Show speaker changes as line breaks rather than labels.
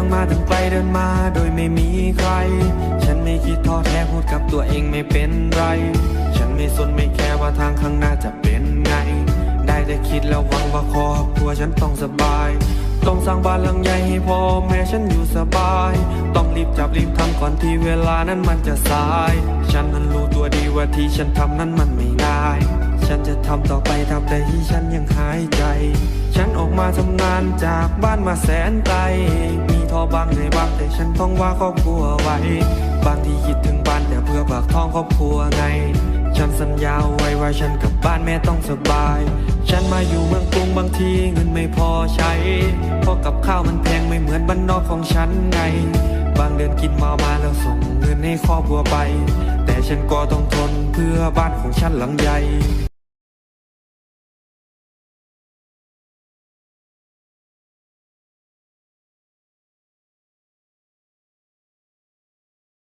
องมาตั้งไกลเดินมาโดยไม่มีใคร ฉันไม่คิดท้อแท้พูดกับตัวเองไม่เป็นไร ฉันไม่สนไม่แคร์ว่าทางข้างหน้าจะเป็นไง ได้แต่คิดแล้วหวังว่าครอบครัวฉันต้องสบาย ต้องสร้างบ้านหลังใหญ่ให้พ่อแม่ฉันอยู่สบาย ต้องรีบจับรีบทำก่อนที่เวลานั้นมันจะสาย ฉันนั้นรู้ตัวดีว่าที่ฉันทำนั้นมันไม่ง่าย ฉันจะทำต่อไปทำใดที่ฉันยังหายใจ ฉันออกมาทำงานจากบ้านมาแสนไกล มีท้อบางเหนื่อยบางแต่ฉันต้องว่าครอบครัวไว้ บางทีคิดถึงบ้านแต่เพื่อปากท้องครอบครัวไง ฉันสัญญาไว้ว่าฉันกับบ้านแม่ต้องสบาย ฉันมาอยู่เมืองกรุงบางทีเงินไม่พอใช้ เพราะกับข้าวมันแพงไม่เหมือนบ้านนอกของฉันไง บางเดือนกินมามาแล้วส่งเงินให้ครอบครัวไป แต่ฉันก็ต้องทนเพื่อบ้านของฉันหลังใหญ่